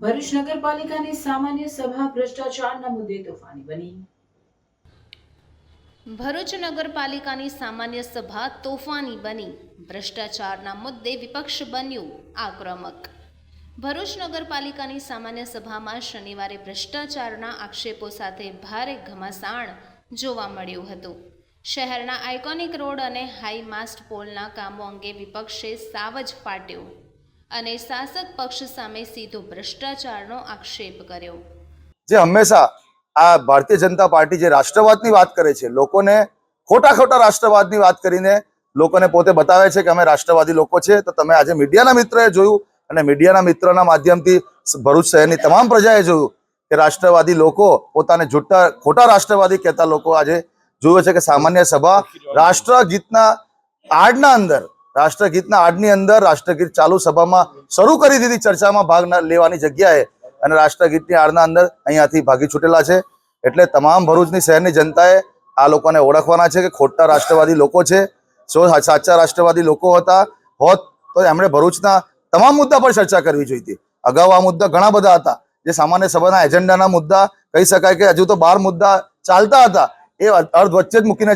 ભરૂચ નગરપાલિકાની સામાન્ય સભા ભ્રષ્ટાચારના મુદ્દે તોફાની બની. ભરૂચ નગરપાલિકાની સામાન્ય સભા તોફાની બની. ભ્રષ્ટાચારના મુદ્દે વિપક્ષ બન્યું આક્રમક. ભરૂચ નગરપાલિકાની સામાન્ય સભામાં શનિવારે ભ્રષ્ટાચારના આક્ષેપો સાથે ભારે ઘમાસાણ જોવા મળ્યું હતું. શહેરના આઇકોનિક રોડ અને હાઈ માસ્ટ પોલના કામો અંગે વિપક્ષે સાવજ ફાટ્યો. અને શાસક પક્ષ સામે સીધો ભ્રષ્ટાચારનો આક્ષેપ કર્યો. જે હંમેશા આ ભારતીય જનતા પાર્ટી જે રાષ્ટ્રવાદની વાત કરે છે, લોકોને ખોટા ખોટા રાષ્ટ્રવાદની વાત કરીને લોકોને પોતે બતાવે છે કે અમે રાષ્ટ્રવાદી લોકો છે, તો તમે આજે મીડિયાના મિત્રએ જોયું અને મીડિયાના મિત્રના માધ્યમથી ભરૂચ શહેરની તમામ પ્રજાએ જોયું કે રાષ્ટ્રવાદી લોકો પોતાને જૂઠા ખોટા રાષ્ટ્રવાદી કહેતા લોકો આજે જોયું છે કે સામાન્ય સભા રાષ્ટ્ર ગીતના આડના અંદર રાષ્ટ્રગીતના આડની અંદર રાષ્ટ્રગીત ચાલુ સભામાં શરૂ કરી દીધી ચર્ચામાં ભાગ લેવાની જગ્યાએ અને રાષ્ટ્રગીતની આડના અંદર અહીંયાથી ભાગી છૂટેલા છે. એટલે તમામ ભરૂચની શહેરની જનતાએ આ લોકોને ઓળખવાના છે કે ખોટા રાષ્ટ્રવાદી લોકો છે. સો, સાચા રાષ્ટ્રવાદી લોકો હતા, હોત તો એમણે ભરૂચના તમામ મુદ્દા પર ચર્ચા કરવી જોઈતી. અગાઉ આ મુદ્દા ઘણા બધા હતા. જે સામાન્ય સભાના એજન્ડાના મુદ્દા, કહી શકાય કે હજુ તો બાર મુદ્દા ચાલતા હતા. એ અર્ધ વચ્ચે જ મૂકીને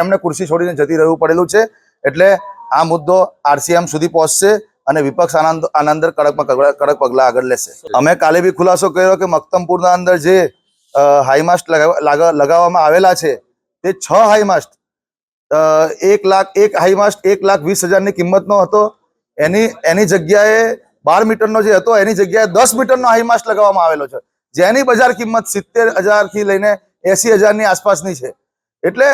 એમને ખુરશી છોડીને જતી રહેવું પડેલું છે. એટલે આ મુદ્દો આરસીએમ સુધી પહોંચશે અને વિપક્ષ આનંદ આનંદર કડક કડક પગલાં આગળ લેશે. અમે કાલે બી ખુલાસો કર્યો કે મક્તમપુરના અંદર જે હાઈમાસ્ટ લગાવ- લગાવવામાં આવેલા છે, તે છ હાઈમાસ્ટ એક લાખ, એક હાઈમાસ્ટ એક લાખ વીસ હજારની કિંમતનો હતો. એની એની જગ્યાએ બાર મીટરનો જે હતો, એની જગ્યાએ દસ મીટરનો હાઈમાસ્ટ લગાવવામાં આવેલો છે. જેની બજાર કિંમત સિત્તેર હજારથી લઈને એસી હજારની આસપાસની છે. એટલે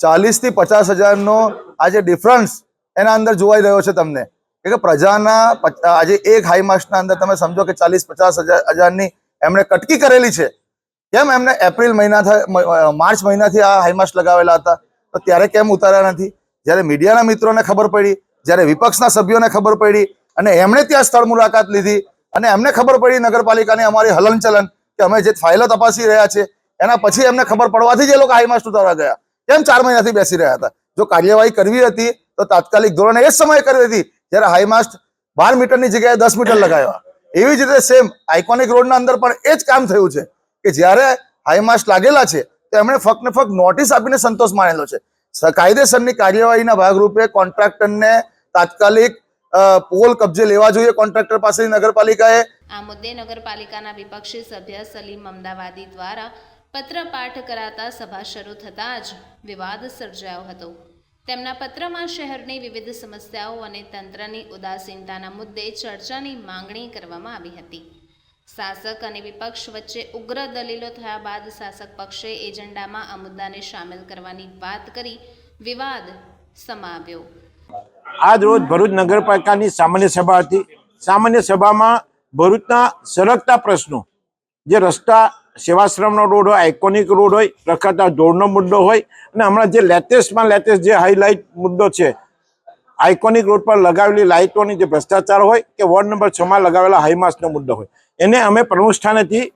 ચાલીસથી પચાસ હજારનો આ જે ડિફરન્સ એના અંદર જોવાઈ રહ્યો છે તમને. કે પ્રજાના આજે એક હાઈ માર્ક્સના અંદર તમે સમજો કે ચાલીસ, પચાસ હજાર હજારની એમણે કટકી કરેલી છે. કેમ એમને એપ્રિલ મહિના માર્ચ મહિનાથી આ હાઈમાસ્ટ લગાવેલા હતા? તો ત્યારે કેમ ઉતાર્યા નથી? જ્યારે મીડિયાના મિત્રોને ખબર પડી, જ્યારે વિપક્ષના સભ્યોને ખબર પડી, અને એમણે ત્યાં સ્થળ મુલાકાત લીધી, અને એમને ખબર પડી નગરપાલિકાની અમારી હલનચલન, કે અમે જે ફાઇલો તપાસી રહ્યા છે, એના પછી એમને ખબર પડવાથી જ એ લોકો હાઈમાસ્ટ ઉતારવા ગયા. કેમ ચાર મહિનાથી બેસી રહ્યા હતા? જો કાર્યવાહી કરવી હતી તો તાત્કાલિક ધોરણે એ સમયે કરી હતી જ્યારે હાઈમાસ્ટ બાર મીટરની જગ્યાએ દસ મીટર લગાવ્યા. એવી જ રીતે સેમ આઇકોનિક રોડના અંદર પણ એ જ કામ થયું છે કે જ્યારે હાઈમાસ્ટ લાગેલા છે, તો એમણે ફક્ત ને ફક્ત નોટિસ આપીને સંતોષ માનેલો છે. કાયદેસરની કાર્યવાહીના ભાગરૂપે કોન્ટ્રાક્ટરને તાત્કાલિક પોલ કબજે લેવા જોઈએ કોન્ટ્રાક્ટર પાસેથી નગરપાલિકાએ. આ મુદ્દે નગરપાલિકાના વિપક્ષી સભ્ય સલીમ અમદાવાદી દ્વારા પત્રપાઠ કરાતા સભા શરૂ થતાં જ વિવાદ સર્જાયો હતો. તેમના પત્રમાં શહેરની વિવિધ સમસ્યાઓ અને તંત્રની ઉદાસીનતાના મુદ્દે ચર્ચાની માંગણી કરવામાં આવી હતી. શાસક અને વિપક્ષ વચ્ચે ઉગ્ર દલીલો થયા બાદ શાસક પક્ષે એજન્ડામાં આ મુદ્દાને સામેલ કરવાની વાત કરી વિવાદ સમાવ્યો આજ રોજ ભરૂચ નગરપાલિકાની સામાન્ય સભા હતી. સામાન્ય સભામાં ભરૂચના સરકતા પ્રશ્નો, જે રસ્તા સેવાશ્રમનો રોડ હોય આઇકોનિક રોડ હોય પ્રખરતા ધોળનો મુદ્દો હોય, અને હમણાં જે લેટેસ્ટમાં લેટેસ્ટ જે હાઈલાઇટ મુદ્દો છે આઇકોનિક રોડ પર લગાવેલી લાઇટોની જે ભ્રષ્ટાચાર હોય કે વોર્ડ નંબર છમાં લગાવેલા હાઈમાસનો મુદ્દો હોય. એને અમે પ્રમુખ સ્થાનેથી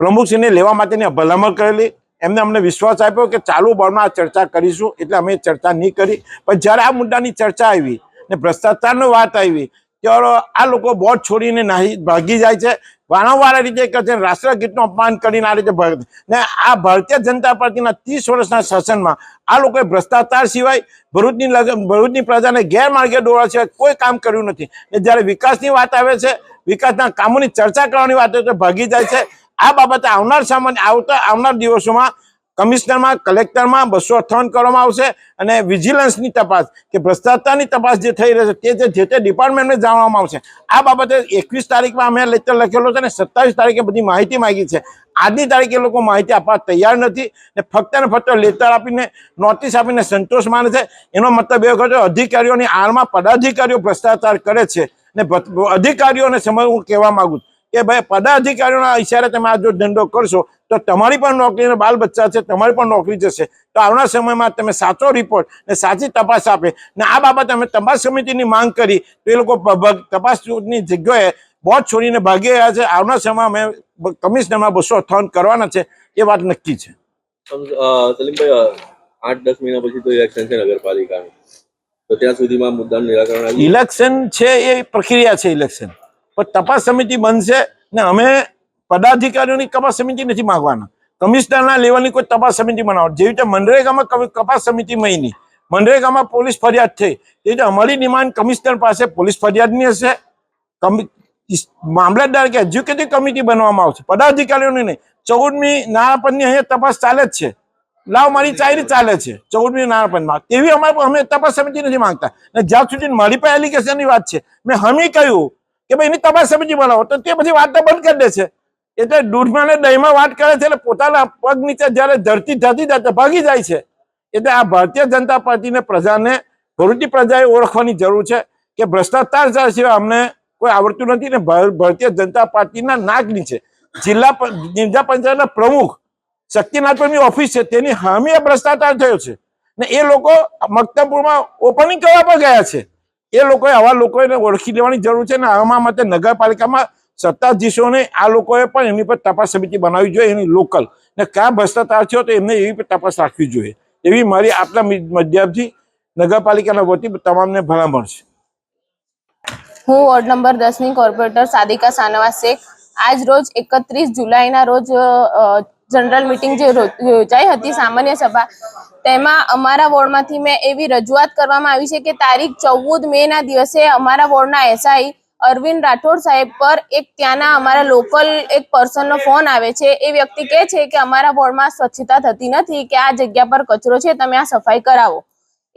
પ્રમુખશ્રીને લેવા માટેની ભલામણ કરેલી. એમને અમને વિશ્વાસ આપ્યો કે ચાલુ બોર્ડમાં આ ચર્ચા કરીશું, એટલે અમે ચર્ચા નહીં કરી. પણ જ્યારે આ મુદ્દાની ચર્ચા આવી ને ભ્રષ્ટાચારની વાત આવી, ત્યારે આ લોકો બોર્ડ છોડીને નાહી, ભાગી જાય છે. વારંવાર રીતે કહે છે, રાષ્ટ્રગીતનું અપમાન કરીને આ રીતે ને આ ભારતીય જનતા પાર્ટીના ત્રીસ વર્ષના શાસનમાં આ લોકોએ ભ્રષ્ટાચાર સિવાય ભરૂચની ભરૂચની પ્રજાને ગેરમાર્ગે દોરવા સિવાય કોઈ કામ કર્યું નથી. ને જ્યારે વિકાસની વાત આવે છે, વિકાસના કામોની ચર્ચા કરવાની વાત આવે તો ભાગી જાય છે. આ બાબતે આવનાર સામાન્ય આવતા આવનાર દિવસોમાં કમિશનરમાં, કલેક્ટરમાં બસો અઠાવન કરવામાં આવશે અને વિજિલન્સની તપાસ કે ભ્રષ્ટાચારની તપાસ જે થઈ રહી છે તે જે તે ડિપાર્ટમેન્ટને જાણવામાં આવશે. આ બાબતે એકવીસ તારીખમાં અમે લેટર લખેલો છે અને સત્તાવીસ તારીખે બધી માહિતી માગી છે. આજની તારીખે લોકો માહિતી આપવા તૈયાર નથી ને ફક્ત ને ફક્ત લેટર આપીને, નોટિસ આપીને સંતોષ માને છે. એનો મતલબ એવો કે અધિકારીઓની આળમાં પદાધિકારીઓ ભ્રષ્ટાચાર કરે છે. ને અધિકારીઓને સમય હું કહેવા માગું છું. કે ભાઈ પદાધિકારીઓના ઈશારે તમે આ જો ધંધો કરશો તો તમારી પણ નોકરીને બાલ બચ્ચા છે તમારી પણ નોકરી જશે. તો આવનાર સમયમાં તમે સાચો રિપોર્ટ ને સાચી તપાસ આપે ને આ બાબતે અમે તપાસ સમિતિની માંગ કરી તો એ લોકો તપાસની જગ્યાએ બોટ છોડીને ભાગી રહ્યા છે. આવનાર સમયમાં અમે કમિશનરમાં બસો અઠ્ઠાવન કરવાના છે એ વાત નક્કી છે. અ, સલીમભાઈ અ, આઠ દસ મહિના પછી તો ઇલેક્શન છે નગરપાલિકાનું. તો ત્યાં સુધીમાં મુદ્દાનું નિરાકરણ ઇલેક્શન છે એ પ્રક્રિયા છે ઇલેક્શન પણ તપાસ સમિતિ બનશે ને અમે પદાધિકારીઓની તપાસ સમિતિ નથી માગવાના. કમિશનરના લેવલની કોઈ તપાસ સમિતિ બનાવો. જેવી રીતે મનરેગામાં તપાસ સમિતિ મહિની મનરેગામાં પોલીસ ફરિયાદ થઈ. તે રીતે અમારી ડિમાન્ડ કમિશનર પાસે પોલીસ ફરિયાદની હશે. મામલતદાર કે એજ્યુકેટિવ કમિટી બનાવવામાં આવશે. પદાધિકારીઓની નહીં. ચૌદમી નાણાપંચની અહીંયા તપાસ ચાલે જ છે. લાવ મારી ચાયરી ચાલે છે. ચૌદમી નાણાપંચમાં. તેવી અમારે અમે તપાસ સમિતિ નથી માંગતા. જ્યાં સુધી મારી પાસે એલિગેશનની વાત છે, મેં હમી કહ્યું કે ભાઈ એની તમારે સમજી બનાવો તો તે પછી વાત બંધ કરી દે છે. એટલે દૂધમાં ને દહીંમાં વાત કરે છે એટલે પોતાના પગ નીચે જ્યારે ધરતી ધરતી જાય ભાગી જાય છે. એટલે આ ભારતીય જનતા પાર્ટીને પ્રજાને ભરૂચની પ્રજાએ ઓળખવાની જરૂર છે કે ભ્રષ્ટાચાર સિવાય અમને કોઈ આવડતું નથી ને ભાર- ભારતીય જનતા પાર્ટીના નાગની છે. જિલ્લા જિલ્લા પંચાયતના પ્રમુખ શક્તિનાથપુરની ઓફિસ છે, તેની હામી ભ્રષ્ટાચાર થયો છે. ને એ લોકો મક્તમપુરમાં ઓપનિંગ કરવા પણ ગયા છે. એ લોકોએ આવા લોકોને ઓળખી લેવાની જરૂર છે ને આમાં માટે નગરપાલિકામાં સત્તાધીશોને આ લોકોએ પણ એમની પર તપાસ સમિતિ બનાવવી જોઈએ, એની લોકલ. ને કયા ભ્રષ્ટાચાર થયો તો એમને એવી તપાસ રાખવી જોઈએ. એવી મારી આપણા મધ્યમથી નગરપાલિકાના વતી તમામને ભલામણ છે. હું વોર્ડ નંબર દસની કોર્પોરેટર સાદિકા સાનવા શેખ આજ રોજ એકત્રીસ જુલાઈના રોજ જનરલ મિટિંગ જે યોજાઈ હતી સામાન્ય સભા, તેમાં અમારા વોર્ડમાંથી મેં એવી રજૂઆત કરવામાં આવી છે કે તારીખ ચૌદ મે ના દિવસે અમારા વોર્ડના એસઆઈ અરવિંદ રાઠોડ સાહેબ પર એક ત્યાંના અમારા લોકલ એક પર્સનનો ફોન આવે છે. એ વ્યક્તિ કહે છે કે અમારા વોર્ડમાં સ્વચ્છતા થતી નથી, કે આ જગ્યા પર કચરો છે, તમે આ સફાઈ કરાવો.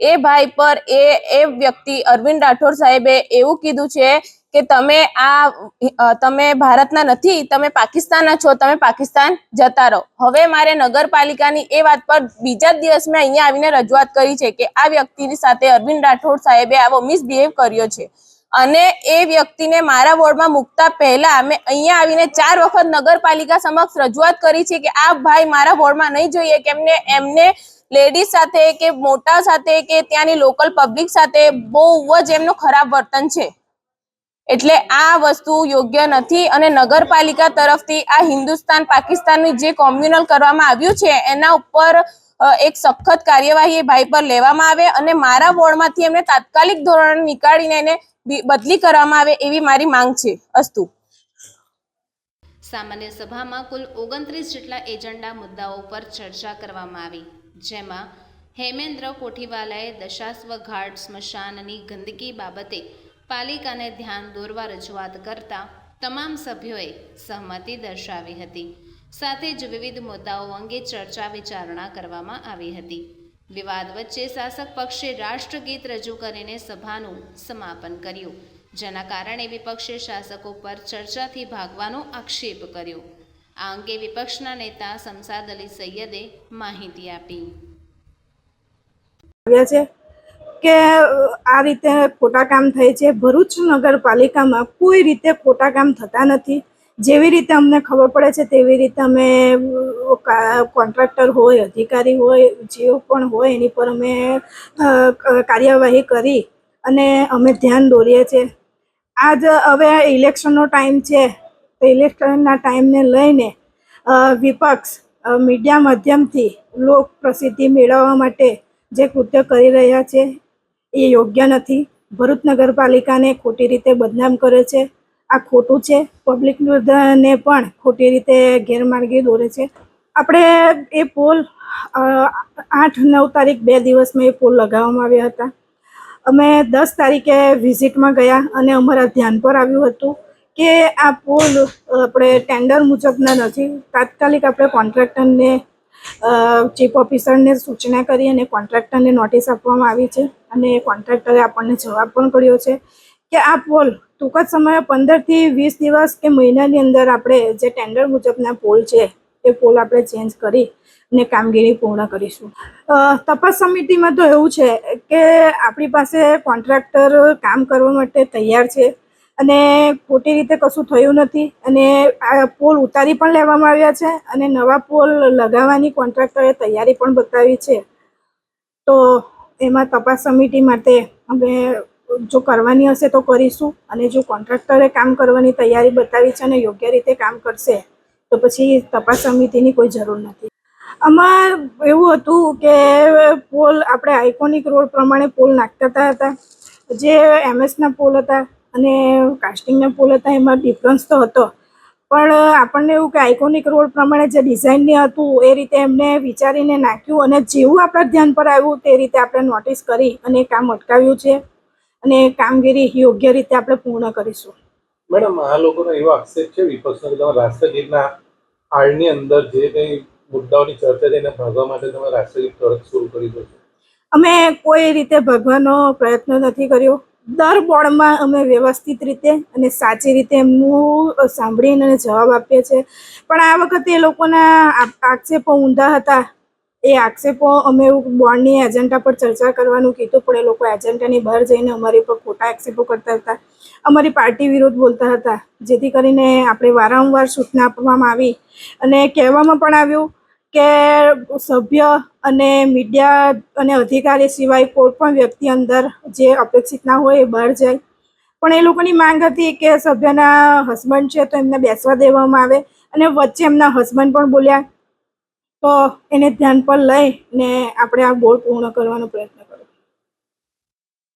એ ભાઈ પર એ એ વ્યક્તિ અરવિંદ રાઠોડ સાહેબે એવું કીધું છે કે તમે આ તમે ભારતના નથી, તમે પાકિસ્તાનના છો, તમે પાકિસ્તાન જતા રહો. હવે મારે નગરપાલિકાની એ વાત પર બીજા દિવસ મેં અહીંયા આવીને રજૂઆત કરી છે કે આ વ્યક્તિની સાથે અરવિંદ રાઠોડ સાહેબે આવો મિસબિહેવ કર્યો છે. અને એ વ્યક્તિને મારા વોર્ડમાં મૂકતા પહેલા મેં અહીંયા આવીને ચાર વખત નગરપાલિકા સમક્ષ રજૂઆત કરી છે કે આ ભાઈ મારા વોર્ડમાં નહીં જોઈએ કે એમને એમને લેડીઝ સાથે કે મોટા સાથે કે ત્યાંની લોકલ પબ્લિક સાથે બહુ જ એમનું ખરાબ વર્તન છે. એટલે આ વસ્તુ યોગ્ય નથી અને નગરપાલિકા તરફથી આ હિન્દુસ્તાન પાકિસ્તાનની જે કોમ્યુનલ કરવામાં આવ્યું છે, એના ઉપર એક સખત કાર્યવાહી ભાઈ પર લેવામાં આવે અને મારા વોર્ડમાંથી એમને તાત્કાલિક ધોરણે નીકાળીને એને બદલી કરવામાં આવે એવી મારી માંગ છે, અસ્તુ. સામાન્ય સભામાં કુલ ઓગણત્રીસ જેટલા એજન્ડા મુદ્દાઓ પર ચર્ચા કરવામાં આવી, જેમાં હેમેન્દ્ર કોઠીવાલાએ દશાસ્વ ઘાટ સ્મશાનની ગંદકી બાબતે પાલિકાને ધ્યાન દોરવા રજૂઆત કરતા તમામ સભ્યોએ સહમતિ દર્શાવી હતી. સાથે જ વિવિધ મુદ્દાઓ અંગે ચર્ચા વિચારણા કરવામાં આવી હતી. વિવાદ વચ્ચે શાસક પક્ષે રાષ્ટ્રગીત રજૂ કરીને સભાનું સમાપન કર્યું, જેના કારણે વિપક્ષે શાસકો પર ચર્ચાથી ભાગવાનો આક્ષેપ કર્યો. આ અંગે વિપક્ષના નેતા શમસાદ અલી સૈયદે માહિતી આપી. છે? કે આ રીતે ખોટા કામ થાય છે? ભરૂચ નગરપાલિકામાં કોઈ રીતે ખોટા કામ થતા નથી? જેવી રીતે અમને ખબર પડે છે, તેવી રીતે અમે કોન્ટ્રાક્ટર હોય, અધિકારી હોય, જે પણ હોય, એની પર અમે કાર્યવાહી કરી અને અમે ધ્યાન દોરીએ છીએ આજ હવે ઇલેક્શનનો ટાઈમ છે, તો ઇલેક્શનના ટાઈમને લઈને વિપક્ષ મીડિયા માધ્યમથી લોક પ્રસિદ્ધિ મેળવવા માટે જે કૃત્ય કરી રહ્યા છે એ યોગ્ય નથી. ભરૂચ નગરપાલિકાને ખોટી રીતે બદનામ કરે છે. આ ખોટું છે. પબ્લિક ને પણ ખોટી રીતે ગેરમાર્ગે દોરે છે. આપણે એ પોલ આઠ નવ તારીખ બે દિવસમાં એ પોલ લગાવવામાં આવ્યા હતા. અમે દસ તારીખે વિઝિટમાં ગયા અને અમારા ધ્યાન પર આવ્યું હતું કે આ પોલ આપણે ટેન્ડર મુજબના નથી. તાત્કાલિક આપણે કોન્ટ્રાક્ટરને ચીફ ઓફિસરને સૂચના કરી અને કોન્ટ્રાક્ટરને નોટિસ આપવામાં આવી છે અને કોન્ટ્રાક્ટરે આપણને જવાબ પણ કર્યો છે કે આ પોલ ટૂંક જ સમયે પંદરથી વીસ દિવસ કે મહિનાની અંદર આપણે જે ટેન્ડર મુજબના પોલ છે, એ પોલ આપણે ચેન્જ કરી અને કામગીરી પૂર્ણ કરીશું. તપાસ સમિતિમાં તો એવું છે કે આપણી પાસે કોન્ટ્રાક્ટર કામ કરવા માટે તૈયાર છે અને ખોટી રીતે કશું થયું નથી. અને આ પોલ ઉતારી પણ લેવામાં આવ્યા છે અને નવા પોલ લગાવવાની કોન્ટ્રાક્ટરે તૈયારી પણ બતાવી છે. તો એમાં તપાસ સમિતિ માટે અમે જો કરવાની હશે તો કરીશું અને જો કોન્ટ્રાક્ટરે કામ કરવાની તૈયારી બતાવી છે અને યોગ્ય રીતે કામ કરશે, તો પછી તપાસ સમિતિની કોઈ જરૂર નથી. આમાં એવું હતું કે પોલ આપણે આઇકોનિક રોડ પ્રમાણે પોલ નાખતા હતા. જે એમએસના પોલ હતા અને કાસ્ટિંગના પુલ હતા એમાં ડિફરન્સ તો હતો. પણ આપણને એવું કે આઇકોનિક રોલ પ્રમાણે જે ડિઝાઇનની હતું એ રીતે એમને વિચારીને નાખ્યું અને જેવું આપણા ધ્યાન પર આવ્યું તે રીતે આપણે નોટિસ કરી અને કામ અટકાવ્યું છે અને કામગીરી યોગ્ય રીતે આપણે પૂર્ણ કરીશું. મેડમ આ લોકોનો એવો આક્ષેપ છે વિપક્ષનો કે તમે રાષ્ટ્રગીતના આળની અંદર જે કંઈ મુદ્દાઓની ચર્ચા છે એને ભાગવા માટે તમે રાષ્ટ્રગીત તરત શરૂ કરી દો છો? અમે કોઈ રીતે ભગવાનો પ્રયત્ન નથી કર્યો. દર બોર્ડમાં અમે વ્યવસ્થિત રીતે અને સાચી રીતે એમનું સાંભળીને અને જવાબ આપીએ છીએ. પણ આ વખતે એ લોકોના આક્ષેપો ઊંધા હતા. એ આક્ષેપો અમે બોર્ડની એજન્ડા પર ચર્ચા કરવાનું કીધું, પણ એ લોકો એજન્ડાની બહાર જઈને અમારી પર ખોટા આક્ષેપો કરતા હતા. અમારી પાર્ટી વિરુદ્ધ બોલતા હતા. જેથી કરીને આપણે વારંવાર સૂચના આપવામાં આવી અને કહેવામાં પણ આવ્યું કે સભ્ય અને મીડિયા અને અધિકારી સિવાય કોઈ પણ વ્યક્તિ અંદર જે અપેક્ષિત ના હોય એ બહાર જાય. પણ એ લોકોની માંગ હતી કે સભ્યના હસબન્ડ છે તો એમને બેસવા દેવામાં આવે અને વચ્ચે એમના હસબન્ડ પણ બોલ્યા. તો એને ધ્યાન પર લઈને આપણે આ બોર્ડ પૂર્ણ કરવાનો પ્રયત્ન કરીશું